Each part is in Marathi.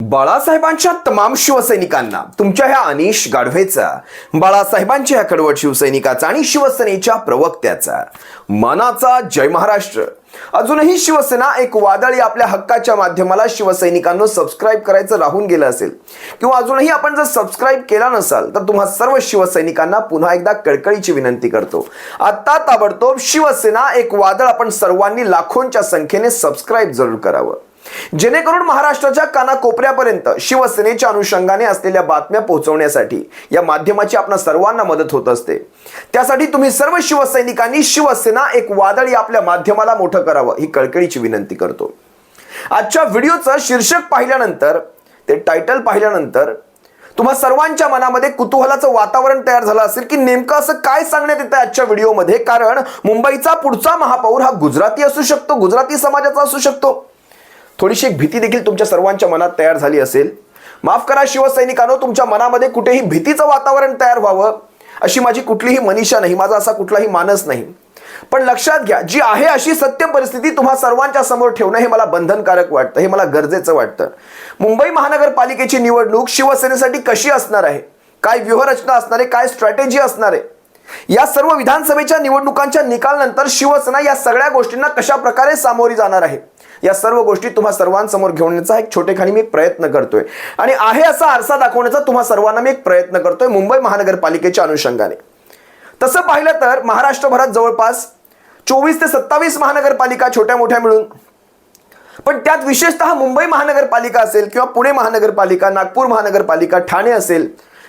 बाळासाहेबांच्या तमाम शिवसैनिकांना तुमच्या ह्या अनिश गाढवेचा बाळासाहेबांच्या ह्या कडवट शिवसैनिकाचा आणि शिवसेनेच्या प्रवक्त्याचा. मनाचा जय महाराष्ट्र. अजूनही शिवसेना एक वादळी आपल्या हक्काच्या माध्यमाला शिवसैनिकांना सबस्क्राईब करायचं राहून गेलं असेल. किंवा अजूनही आपण जर सबस्क्राईब केला नसाल तर तुम्हा सर्व शिवसैनिकांना पुन्हा एकदा कळकळीची विनंती करतो. आता ताबडतोब शिवसेना एक वादळ आपण सर्वांनी लाखोंच्या संख्येने सबस्क्राईब जरूर करावं. जेणेकरून महाराष्ट्राच्या कानाकोपऱ्यापर्यंत शिवसेनेच्या अनुषंगाने असलेल्या बातम्या पोहोचवण्यासाठी या माध्यमाची आपल्या सर्वांना मदत होत असते. त्यासाठी तुम्ही सर्व शिवसैनिकांनी शिवसेना एक वादळ या आपल्या माध्यमाला मोठं करावं ही कळकळीची विनंती करतो. आजच्या व्हिडिओचं शीर्षक पाहिल्यानंतर ते टायटल पाहिल्यानंतर तुम्हा सर्वांच्या मनामध्ये कुतूहलाचं वातावरण तयार झालं असेल की नेमकं असं काय सांगण्यात येतं आजच्या व्हिडिओमध्ये? कारण मुंबईचा पुढचा महापौर हा गुजराती असू शकतो गुजराती समाजाचा असू शकतो. थोडीशी एक भीती देखील तुमच्या सर्वांच्या मनात तयार झाली असेल. माफ करा शिवसैनिकांनो तुमच्या मनामध्ये कुठेही भीतीचं वातावरण तयार व्हावं अशी माझी कुठलीही मनीषा नाही माझा असा कुठलाही मानस नाही. पण लक्षात घ्या जी आहे अशी सत्य परिस्थिती तुम्हा सर्वांच्या समोर ठेवणं हे मला बंधनकारक वाटतं हे मला गरजेचं वाटतं. मुंबई महानगरपालिकेची निवडणूक शिवसेनेसाठी कशी असणार आहे? काय व्यूहरचना असणार आहे? काय स्ट्रॅटेजी असणार आहे? या सर्व विधानसभेच्या निवडणुकांच्या निकालनंतर शिवसेना या सगळ्या गोष्टींना कशा प्रकारे सामोरी जाणार आहे? या सर्व गोष्टी तुम्हा सर्वांसमोर घेऊन एक छोटेखानी मी प्रयत्न करतोय. आणि आहे असा आरसा दाखवण्याचा तुम्हा सर्वांना मी एक प्रयत्न करतोय मुंबई महानगरपालिकेच्या अनुषंगाने. तसं पाहिलं तर महाराष्ट्रभरात जवळपास चोवीस ते सत्तावीस महानगरपालिका छोट्या मोठ्या मिळून पण त्यात विशेषतः मुंबई महानगरपालिका असेल किंवा पुणे महानगरपालिका नागपूर महानगरपालिका ठाणे असेल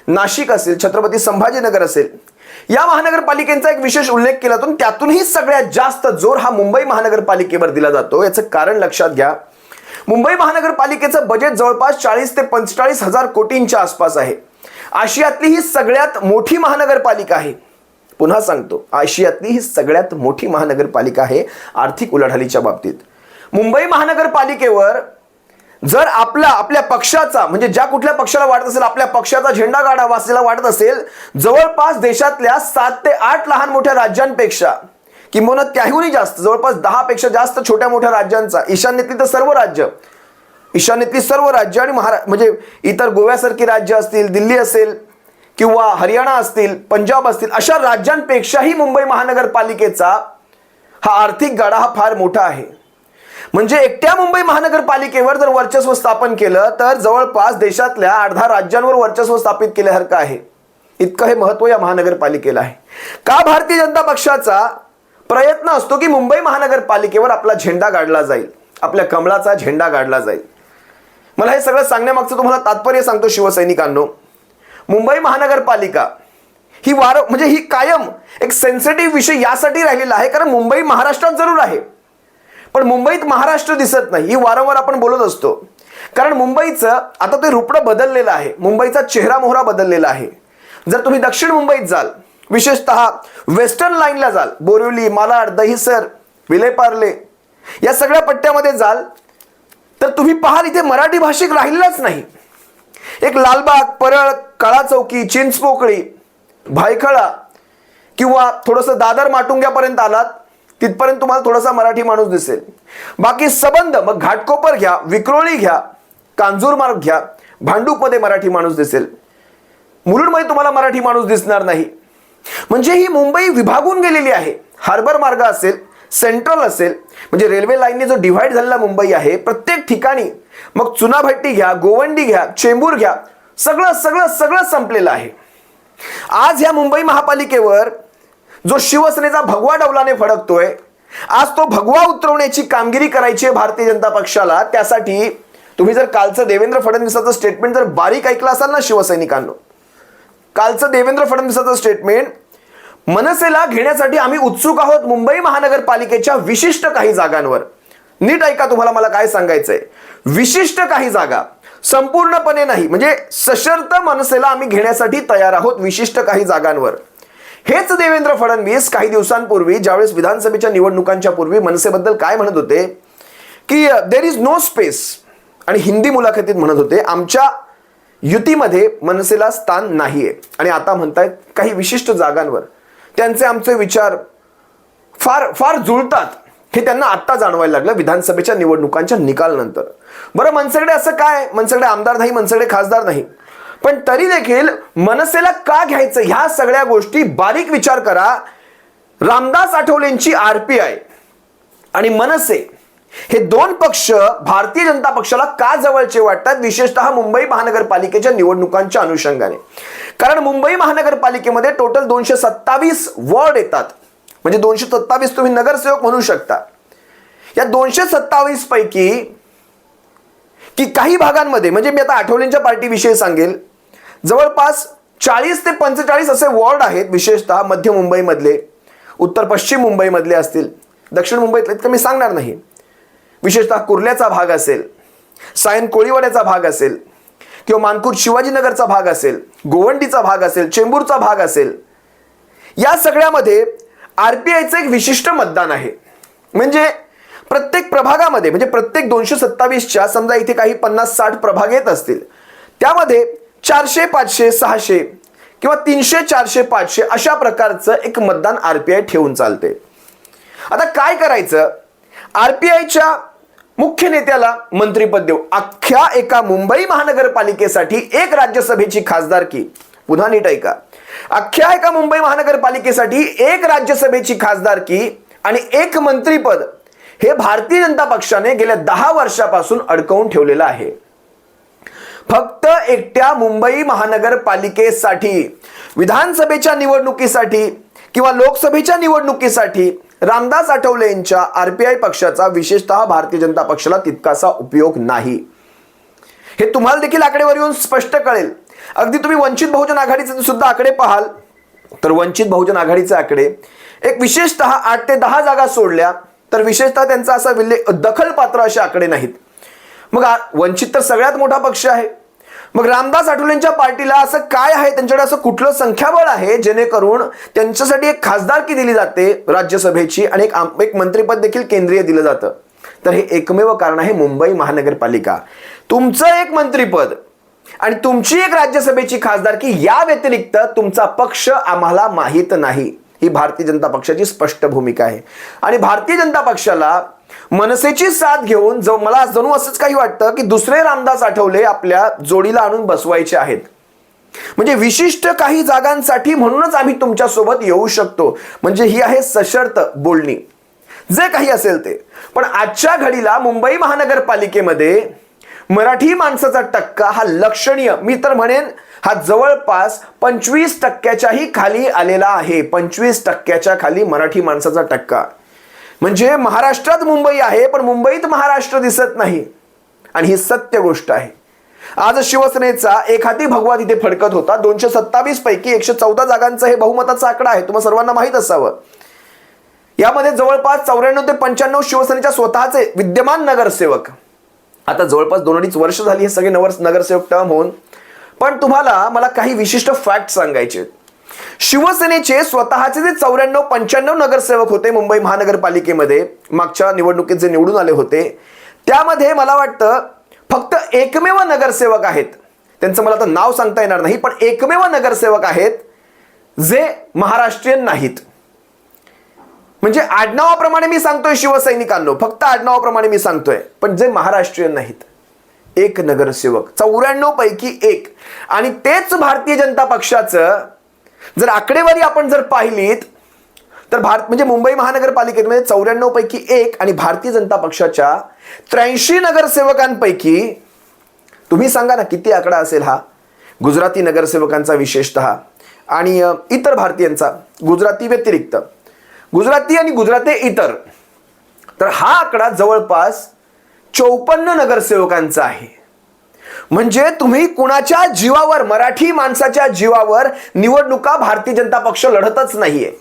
नाशिक असेल छत्रपती संभाजीनगर असेल या महानगरपालिकेचा एक विशेष उल्लेख केला जातो त्यातूनही सगळ्यात जास्त जोर हा मुंबई महानगरपालिकेवर दिला जातो. याचं कारण लक्षात घ्या. मुंबई महानगरपालिकेचं बजेट जवळपास चाळीस ते पंचेचाळीस हजार कोटींच्या आसपास आहे. आशियातली ही सगळ्यात मोठी महानगरपालिका आहे. पुन्हा सांगतो आशियातली ही सगळ्यात मोठी महानगरपालिका आहे आर्थिक उलाढालीच्या बाबतीत. मुंबई महानगरपालिकेवर जर आपला आपल्या पक्षाचा म्हणजे ज्या कुठल्या पक्षाला वाटत असेल आपल्या पक्षाचा झेंडा गाडावा असलेला वाटत असेल जवळपास देशातल्या सात ते आठ लहान मोठ्या राज्यांपेक्षा किंबहुना त्याहूनही जास्त जवळपास दहा पेक्षा जास्त छोट्या मोठ्या राज्यांचा ईशान्येतली तर सर्व राज्य ईशान्येतली सर्व राज्य आणि महारा म्हणजे इतर गोव्यासारखी राज्य असतील दिल्ली असेल किंवा हरियाणा असतील पंजाब असतील अशा राज्यांपेक्षाही मुंबई महानगरपालिकेचा हा आर्थिक गाडा हा फार मोठा आहे. म्हणजे एकट्या मुंबई महानगरपालिकेवर जर वर्चस्व स्थापन केलं तर जवळपास देशातल्या अर्धा राज्यांवर वर्चस्व स्थापित केल्यासारखं आहे. इतकं हे महत्त्व या महानगरपालिकेला आहे. का भारतीय जनता पक्षाचा प्रयत्न असतो की मुंबई महानगरपालिकेवर आपला झेंडा गाडला जाईल? आपल्या कमळाचा झेंडा गाडला जाईल. मला हे सगळं सांगण्यामागचं तुम्हाला तात्पर्य सांगतो शिवसैनिकांनो. मुंबई महानगरपालिका ही वार म्हणजे ही कायम एक सेन्सिटिव्ह विषय यासाठी राहिलेला आहे कारण मुंबई महाराष्ट्रात जरूर आहे. पण मुंबईत महाराष्ट्र दिसत नाही ही वारंवार आपण बोलत असतो. कारण मुंबईचं आता ते रुपडं बदललेलं आहे मुंबईचा चेहरा मोहरा बदललेला आहे. जर तुम्ही दक्षिण मुंबईत जाल विशेषतः वेस्टर्न लाईनला जाल बोरिवली मालाड दहिसर विलेपार्ले या सगळ्या पट्ट्यामध्ये जाल तर तुम्ही पाहाल इथे मराठी भाषिक राहिलेलाच नाही. एक लालबाग परळ काळा चौकी चिंचपोकळी भायखळा किंवा थोडंसं दादर माटुंग्यापर्यंत आलात तिथपर्यंत तुम्हाला थोडासा मराठी माणूस दिसेल. बाकी सबंध मग घाटकोपर घ्या विक्रोळी घ्या कांजूर मार्ग घ्या भांडूपमध्ये मराठी माणूस दिसेल. मुलुंडमध्ये तुम्हाला मराठी माणूस दिसणार नाही. म्हणजे ही मुंबई विभागून गेलेली आहे. हार्बर मार्ग असेल सेंट्रल असेल म्हणजे रेल्वे लाईनने जो डिव्हाइड झालेला मुंबई आहे प्रत्येक ठिकाणी मग चुनाभट्टी घ्या गोवंडी घ्या चेंबूर घ्या सगळं सगळं सगळं संपलेलं आहे. आज ह्या मुंबई महापालिकेवर जो शिवसेनेचा भगवा डौलाने फडकतोय आज तो भगवा उतरवण्याची कामगिरी करायची आहे भारतीय जनता पक्षाला त्यासाठी तुम्ही जर कालचं देवेंद्र फडणवीसाचं स्टेटमेंट जर बारीक ऐकलं असाल ना शिवसैनिकांनो कालचं देवेंद्र फडणवीसाचं स्टेटमेंट मनसेला घेण्यासाठी आम्ही उत्सुक आहोत मुंबई महानगरपालिकेच्या विशिष्ट काही जागांवर. नीट ऐका तुम्हाला मला काय सांगायचंय. विशिष्ट काही जागा संपूर्णपणे नाही म्हणजे सशर्त मनसेला आम्ही घेण्यासाठी तयार आहोत विशिष्ट काही जागांवर. हेच देवेंद्र फडणवीस काही दिवसांपूर्वी ज्यावेळेस विधानसभेच्या निवडणुकांच्या पूर्वी मनसेबद्दल काय म्हणत होते? की देर इज नो स्पेस आणि हिंदी मुलाखतीत म्हणत होते आमच्या युतीमध्ये मनसेला स्थान नाहीये. आणि आता म्हणतायत काही विशिष्ट जागांवर. त्यांचे आमचे विचार फार फार जुळतात. हे त्यांना आत्ता जाणवायला लागलं विधानसभेच्या निवडणुकांच्या निकालानंतर. बरं मनसेकडे असं काय? मनसेकडे आमदार नाही मनसेकडे खासदार नाही. पण तरी देखील मनसेला का घ्यायचं? ह्या सगळ्या गोष्टी बारीक विचार करा. रामदास आठवलेंची आरपीआय आणि मनसे हे दोन पक्ष भारतीय जनता पक्षाला का जवळचे वाटतात? विशेषतः मुंबई महानगरपालिकेच्या निवडणुकांच्या अनुषंगाने. कारण मुंबई महानगरपालिकेमध्ये टोटल दोनशे सत्तावीस वॉर्ड येतात. म्हणजे दोनशे सत्तावीस तुम्ही नगरसेवक म्हणू शकता. या दोनशे सत्तावीस पैकी की काही भागांमध्ये म्हणजे मी आता आठवलेंच्या पार्टीविषयी सांगेल जवळपास चाळीस ते पंचेचाळीस असे वॉर्ड आहेत विशेषतः मध्य मुंबईमधले उत्तर पश्चिम मुंबईमधले असतील दक्षिण मुंबईतले इतकं मी सांगणार नाही. विशेषतः कुर्ल्याचा भाग असेल सायन कोळीवाड्याचा भाग असेल किंवा मानकूर शिवाजीनगरचा भाग असेल गोवंडीचा भाग असेल चेंबूरचा भाग असेल या सगळ्यामध्ये आर पी आयचं एक विशिष्ट मतदान आहे. म्हणजे प्रत्येक प्रभागामध्ये म्हणजे प्रत्येक दोनशे सत्तावीसच्या समजा इथे काही पन्नास साठ प्रभाग येत असतील त्यामध्ये चारशे पाचशे सहाशे किंवा तीनशे चारशे पाचशे अशा प्रकारचं एक मतदान आरपीआय ठेवून चालते. आता काय करायचं? आरपीआयच्या मुख्य नेत्याला मंत्रीपद देऊ. अख्ख्या एका मुंबई महानगरपालिकेसाठी एक राज्यसभेची खासदारकी. पुन्हा नीट ऐका. अख्ख्या एका मुंबई महानगरपालिकेसाठी एक राज्यसभेची खासदारकी आणि एक मंत्रीपद हे भारतीय जनता पक्षाने गेल्या दहा वर्षापासून अडकवून ठेवलेलं आहे. फक्त एकट्या मुंबई महानगरपालिकेसाठी विधानसभेच्या निवडणुकीसाठी किंवा लोकसभेच्या निवडणुकीसाठी रामदास आठवले यांच्या आरपीआय पक्षाचा विशेषतः भारतीय जनता पक्षाला तितकासा उपयोग नाही. हे तुम्हाला देखील आकडेवर येऊन स्पष्ट कळेल. अगदी तुम्ही वंचित बहुजन आघाडीचे सुद्धा आकडे पाहाल तर वंचित बहुजन आघाडीचे आकडे एक विशेषतः आठ ते दहा जागा सोडल्या तर विशेषतः त्यांचा असा विल्ले दखलपात्र असे आकडे नाहीत. मग वंचित तर सगळ्यात मोठा पक्ष आहे. मग रामदास आठवलेंच्या पार्टीला असं काय आहे? त्यांच्याकडे असं कुठलं संख्याबळ आहे? जेणेकरून त्यांच्यासाठी एक खासदारकी दिली जाते राज्यसभेची आणि एक एक मंत्रिपद देखील केंद्रीय दिलं जातं. तर हे एकमेव कारण आहे मुंबई महानगरपालिका. तुमचं एक मंत्रिपद आणि तुमची एक राज्यसभेची खासदारकी या व्यतिरिक्त तुमचा पक्ष आम्हाला माहीत नाही. ही भारतीय जनता पक्षाची स्पष्ट भूमिका आहे. आणि भारतीय जनता पक्षाला मनसेची साथ घेऊन जो मला जणू असंच काही वाटतं की दुसरे रामदास आठवले आपल्या जोडीला आणून बसवायचे आहेत. म्हणजे विशिष्ट काही जागांसाठी म्हणूनच आम्ही तुमच्यासोबत येऊ शकतो. म्हणजे ही आहे सशर्त बोलणी. जे काही असेल ते. पण आजच्या घडीला मुंबई महानगरपालिकेमध्ये मराठी माणसाचा टक्का हा लक्षणीय. मी तर म्हणेन हा जवळपास पंचवीस टक्क्याच्याही खाली आलेला आहे. पंचवीस टक्क्याच्या खाली मराठी माणसाचा टक्का. म्हणजे महाराष्ट्रात मुंबई आहे पण मुंबईत महाराष्ट्र दिसत नाही. आणि ही सत्य गोष्ट आहे. आज शिवसेनेचा एखादी भगवा तिथे फडकत होता. दोनशे सत्तावीस पैकी एकशे चौदा जागांचा हे बहुमताचा आकडा आहे. तुम्हाला सर्वांना माहीत असावं. यामध्ये जवळपास चौऱ्याण्णव ते पंच्याण्णव शिवसेनेच्या स्वतःचे विद्यमान नगरसेवक. आता जवळपास दोन अडीच वर्ष झाली हे सगळे नवर नगरसेवक टर्म होऊन. पण तुम्हाला मला काही विशिष्ट फॅक्ट सांगायचे आहेत. शिवसेनेचे स्वतःचे जे चौऱ्याण्णव पंच्याण्णव नगरसेवक होते मुंबई महानगरपालिकेमध्ये मागच्या निवडणुकीत जे निवडून आले होते त्यामध्ये मला वाटतं फक्त एकमेव नगरसेवक आहेत. त्यांचं मला आता नाव सांगता येणार नाही पण एकमेव नगरसेवक आहेत जे महाराष्ट्रीयन नाहीत. म्हणजे आडनावाप्रमाणे मी सांगतोय शिवसैनिकांनो फक्त आडनावाप्रमाणे मी सांगतोय पण जे महाराष्ट्रीयन नाहीत. एक नगरसेवक चौऱ्याण्णव पैकी एक. आणि तेच भारतीय जनता पक्षाचं जर आकडेवारी आपण जर पाहिलीत तर भारत म्हणजे मुंबई महानगरपालिकेमध्ये म्हणजे चौऱ्याण्णव पैकी एक आणि भारतीय जनता पक्षाच्या त्र्याऐंशी नगरसेवकांपैकी तुम्ही सांगा ना किती आकडा असेल हा? गुजराती नगरसेवकांचा विशेषतः आणि इतर भारतीयांचा गुजराती व्यतिरिक्त. गुजराती आणि गुजराती इतर. तर हा आकडा जवळपास चौपन्न नगरसेवकांचा आहे. म्हणजे तुम्ही कुणाच्या जीवावर मराठी माणसाच्या जीवावर निवडणुका भारतीय जनता पक्ष लढतच नाहीये.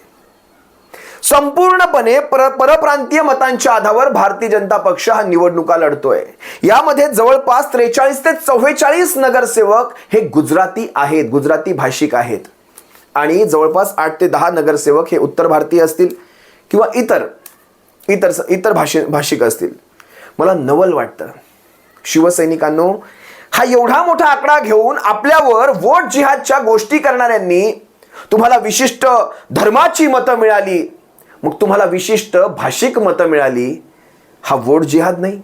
संपूर्णपणे पर परप्रांतीय मतांच्या आधारावर भारतीय जनता पक्ष हा निवडणुका लढतोय. यामध्ये जवळपास त्रेचाळीस ते चव्वेचाळीस नगरसेवक हे गुजराती आहेत गुजराती भाषिक आहेत. आणि जवळपास आठ ते दहा नगरसेवक हे उत्तर भारतीय असतील किंवा इतर इतर इतर भाषे भाषिक असतील. मला नवल वाटतं. शिवसैनिकांनो हा एवढा मोठा आकडा घेऊन आपल्यावर वोट जिहादच्या गोष्टी करणाऱ्यांनी तुम्हाला विशिष्ट धर्माची मतं मिळाली. मग तुम्हाला विशिष्ट भाषिक मतं मिळाली. हा वोट जिहाद नाही.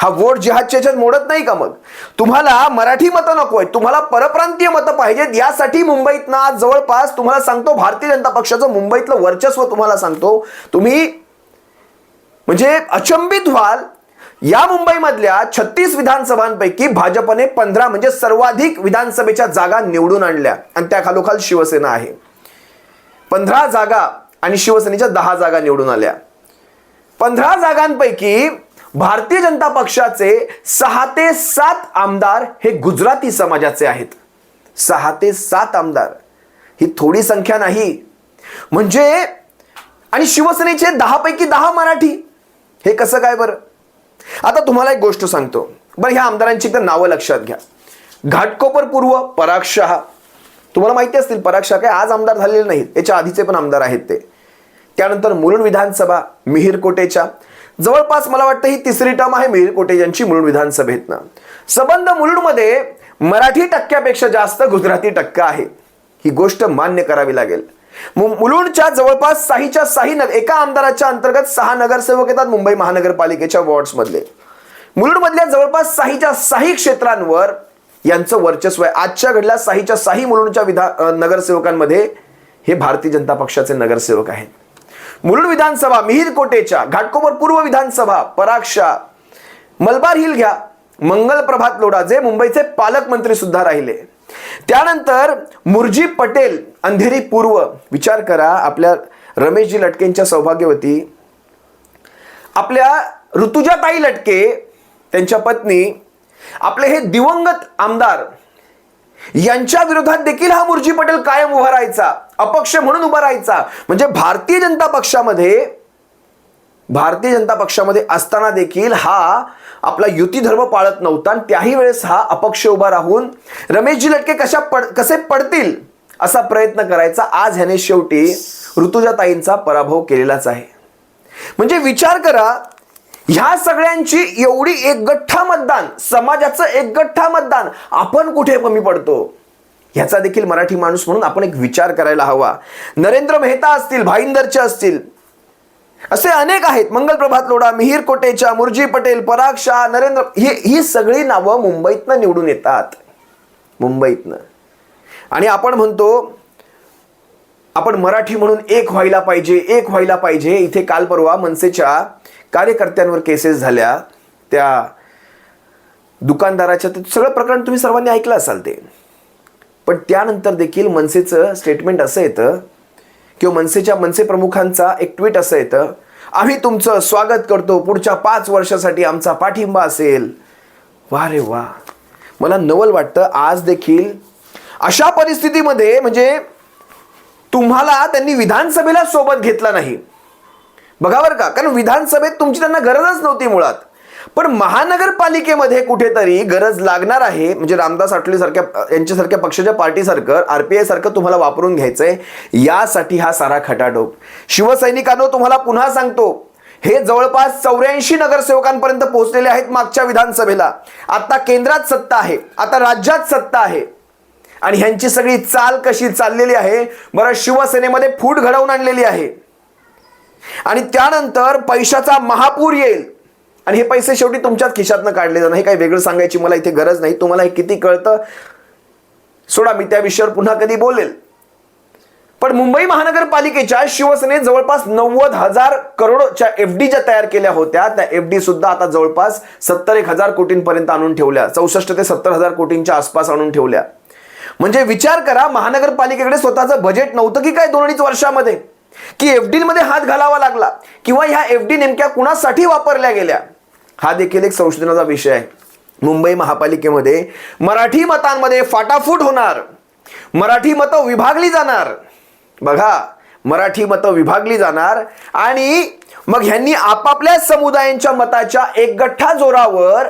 हा वोट जिहादच्या याच्यात मोडत नाही का मग? तुम्हाला मराठी मतं नको आहेत तुम्हाला परप्रांतीय मतं पाहिजेत. यासाठी मुंबईत ना आज जवळपास तुम्हाला सांगतो भारतीय जनता पक्षाचं मुंबईतलं वर्चस्व तुम्हाला सांगतो. तुम्ही म्हणजे अचंबित व्हाल या मुंबईमधल्या छत्तीस विधानसभांपैकी भाजपने पंधरा म्हणजे सर्वाधिक विधानसभेच्या जागा निवडून आणल्या. आणि त्या खालोखाल शिवसेना आहे. पंधरा जागा आणि शिवसेनेच्या दहा जागा निवडून आल्या. पंधरा जागांपैकी भारतीय जनता पक्षाचे सहा ते सात आमदार हे गुजराती समाजाचे आहेत. सहा ते सात आमदार. ही थोडी संख्या नाही. म्हणजे आणि शिवसेनेचे दहापैकी दहा मराठी. हे कसं काय बरं? आता तुम्हाला एक गोष्ट सांगतो. बरं ह्या आमदारांची तर नावं लक्षात घ्या. घाटकोपर पूर्व पराग शहा तुम्हाला माहिती असतील पराग शहा काय आज आमदार झालेले नाहीत. याच्या आधीचे पण आमदार आहेत ते. त्यानंतर मुलुंड विधानसभा मिहीर कोटेच्या. जवळपास मला वाटतं ही तिसरी टर्म आहे मिहीर कोटे यांची मुलुंड विधानसभेतनं. संबंध मुलुंडमध्ये मराठी टक्क्यापेक्षा जास्त गुजराती टक्का आहे. ही गोष्ट मान्य करावी लागेल. मुलुंडच्या जवळपास साहीच्या साही नगर एका आमदाराच्या अंतर्गत सहा नगरसेवक येतात मुंबई महानगरपालिकेच्या वॉर्ड्समधले. मुलुंडमधल्या जवळपास साहीच्या साही क्षेत्रांवर यांचं वर्चस्व आहे. आजच्या घडल्या साहीच्या साही मुलुंडच्या विधा नगरसेवकांमध्ये हे भारतीय जनता पक्षाचे नगरसेवक आहेत. मुलुंड विधानसभा मिहीर कोटेच्या घाटकोपर पूर्व विधानसभा पराक्षा मलबार हिल घ्या मंगल प्रभात लोढा जे मुंबईचे पालकमंत्री सुद्धा राहिले. त्यानंतर मुरजी पटेल अंधेरी पूर्व विचार करा आपल्या रमेशजी लटकेंच्या सौभाग्यवती. आपल्या ऋतुजाताई लटके त्यांच्या पत्नी आपले हे दिवंगत आमदार यांच्या विरोधात देखील हा मुरजी पटेल कायम उभा राहायचा अपक्ष म्हणून उभा राहायचा. म्हणजे भारतीय जनता पक्षामध्ये भारतीय जनता पक्षामध्ये असताना देखील हा आपला युती धर्म पाळत नव्हता आणि त्याही वेळेस हा अपक्ष उभा राहून रमेशजी लटके कशा पड कसे पडतील? असा प्रयत्न करायचा. आज ह्याने शेवटी ऋतुजाताईंचा पराभव केलेलाच आहे. म्हणजे विचार करा ह्या सगळ्यांची एवढी एक गठ्ठा मतदान समाजाचं एक गठ्ठा मतदान आपण कुठे कमी पडतो? ह्याचा देखील मराठी माणूस म्हणून आपण एक विचार करायला हवा. नरेंद्र मेहता असतील भाईंदरचे असतील असे अनेक आहेत. मंगल प्रभात लोढा मिहीर कोटेच्या मुरजी पटेल पराग शाह नरेंद्र ही ही सगळी नावं मुंबईतनं निवडून येतात. मुंबईतनं. आणि आपण म्हणतो आपण मराठी म्हणून एक व्हायला पाहिजे एक व्हायला पाहिजे. इथे काल परवा मनसेच्या कार्यकर्त्यांवर केसेस झाल्या. त्या दुकानदाराच्या ते सगळं प्रकरण तुम्ही सर्वांनी ऐकलं असाल ते. पण त्यानंतर देखील मनसेचं स्टेटमेंट असं येतं किंवा मनसेच्या मनसे प्रमुखांचा एक ट्विट असं येतं आम्ही तुमचं स्वागत करतो. पुढच्या पाच वर्षासाठी आमचा पाठिंबा असेल. वा रे वा मला नवल वाटतं आज देखील अशा परिस्थितीमध्ये म्हणजे तुम्हाला त्यांनी विधानसभेला सोबत घेतला नाही. बघा बरं का कारण विधानसभेत तुमची त्यांना गरजच नव्हती मुळात. पण महानगरपालिकेमध्ये कुठेतरी गरज लागणार आहे म्हणजे रामदास आठवले सारख्या यांच्यासारख्या पक्षाच्या पार्टीसारखं आर आरपीआय सारखं तुम्हाला वापरून घ्यायचंय यासाठी हा सारा खटाटोप. शिवसैनिकांनो तुम्हाला पुन्हा सांगतो हे जवळपास चौऱ्याऐंशी नगरसेवकांपर्यंत पोहोचलेले आहेत मागच्या विधानसभेला. आता केंद्रात सत्ता आहे आता राज्यात सत्ता आहे. आणि ह्यांची सगळी चाल कशी चाललेली आहे? बरं शिवसेनेमध्ये फूट घडवून आणलेली आहे. आणि त्यानंतर पैशाचा महापूर येईल. आणि हे पैसे शेवटी तुमच्याच खिशातनं काढले जाणार. हे काही वेगळं सांगायची मला इथे गरज नाही. तुम्हाला हे किती कळतं? सोडा मी त्या विषयावर पुन्हा कधी बोलेल. पण मुंबई महानगरपालिकेच्या शिवसेनेत जवळपास नव्वद हजार करोडच्या एफ डी ज्या तयार केल्या होत्या त्या एफ डी सुद्धा आता जवळपास सत्तर एक हजार कोटींपर्यंत आणून ठेवल्या. चौसष्ट ते सत्तर हजार कोटींच्या आसपास आणून ठेवल्या. म्हणजे विचार करा महानगरपालिकेकडे स्वतःचं बजेट नव्हतं की काय दोन अडीच वर्षामध्ये? की एफमध्ये हात घालावा लागला किंवा ह्या एफ डी नेमक्या कुणासाठी वापरल्या गेल्या? हा देखील एक संशोधनाचा विषय आहे. मुंबई महापालिकेमध्ये मराठी मतांमध्ये फाटाफूट होणार. मराठी मतं विभागली जाणार. बघा मराठी मतं विभागली जाणार आणि मग ह्यांनी आपापल्या समुदायांच्या मताच्या एक गठ्ठा जोरावर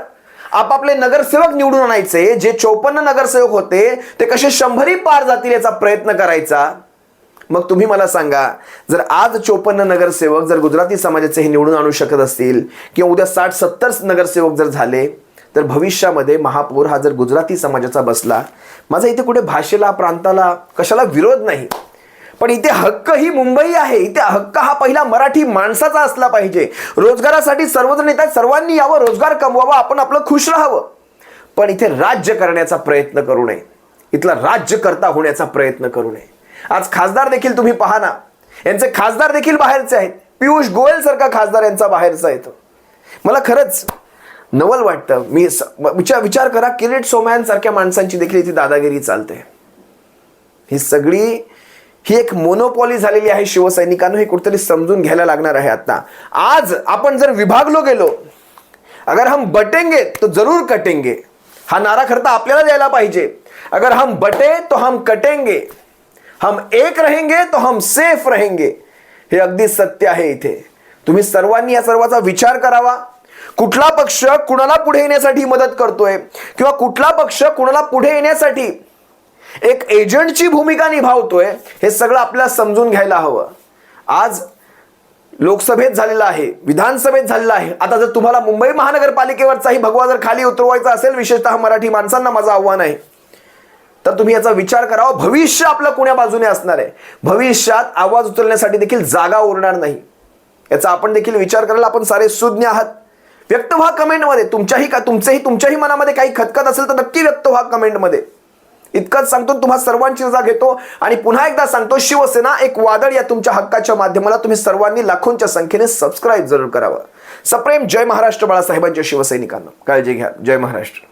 आपापले नगरसेवक निवडून आणायचे जे चौपन्न नगरसेवक होते ते कसे शंभरी पार जातील याचा प्रयत्न करायचा? मग तुम्ही मला सांगा जर आज चोपन्न नगरसेवक जर गुजराती समाजाचे हे निवडून आणू शकत असतील किंवा उद्या साठ सत्तर नगरसेवक जर झाले तर भविष्यामध्ये महापौर हा जर गुजराती समाजाचा बसला माझा इथे कुठे भाषेला प्रांताला कशाला विरोध नाही? पण इथे हक्क ही मुंबई आहे. इथे हक्क हा पहिला मराठी माणसाचा असला पाहिजे. रोजगारासाठी सर्वजण येतात सर्वांनी यावं रोजगार कमवावा आपण आपलं खुश राहावं. पण इथे राज्य करण्याचा प्रयत्न करू नये. इथला राज्यकर्ता होण्याचा प्रयत्न करू नये. आज खासदार देखील तुम्ही पहा ना. यांचे खासदार देखील बाहेरचे आहेत. पियुष गोयल सारखा खासदार यांचा बाहेरचा येतो. मला खरंच नवल वाटतं. मी विचार विचार करा किरीट सोमयांसारख्या माणसांची देखील इथे दादागिरी चालते. ही सगळी ही एक मोनोपॉली झालेली आहे शिवसैनिकांना हे कुठेतरी समजून घ्यायला लागणार आहे आता. आज आपण जर विभागलो गेलो अगर हम बटेंगे तो जरूर कटेंगे. हा नारा खरं आपल्याला द्यायला पाहिजे. अगर हम बटे तो हम कटेंगे. हम एक रहेंगे तो हम सेफ रहेंगे. हे अगदी सत्य आहे इथे. तुम्ही सर्वांनी या सर्वाचा विचार करावा. कुठला पक्ष कुणाला पुढे येण्यासाठी मदत करतोय? किंवा कुठला पक्ष कुणाला पुढे येण्यासाठी एक एजंटची भूमिका निभावतोय हे सगळं आपल्याला समजून घ्यायला हवं. आज लोकसभेत झालेला आहे विधानसभेत झालेला आहे. आता जर तुम्हाला मुंबई महानगरपालिकेवरचाही भगवा जर खाली उतरवायचा असेल विशेषतः मराठी माणसांना माझं आव्हान आहे. तर तुम्ही याचा विचार करावा भविष्य आपलं कुण्या बाजूने असणार आहे? भविष्यात आवाज उचलण्यासाठी देखील जागा उरणार नाही. याचा आपण देखील विचार करायला आपण सारे सुज्ञ आहात. व्यक्त व्हा कमेंटमध्ये तुमच्याही का तुमचेही तुमच्याही मनामध्ये काही खतखत असेल तर नक्की व्यक्त व्हा कमेंटमध्ये इतकंच सांगतो तुम्हा सर्वांची रजा घेतो आणि पुन्हा एकदा सांगतो शिवसेना एक वादळ या तुमच्या हक्काच्या माध्यमाला तुम्ही सर्वांनी लाखोंच्या संख्येने सबस्क्राईब जरूर करावं. सप्रेम जय महाराष्ट्र बाळासाहेबांच्या शिवसैनिकांना. काळजी घ्या. जय महाराष्ट्र.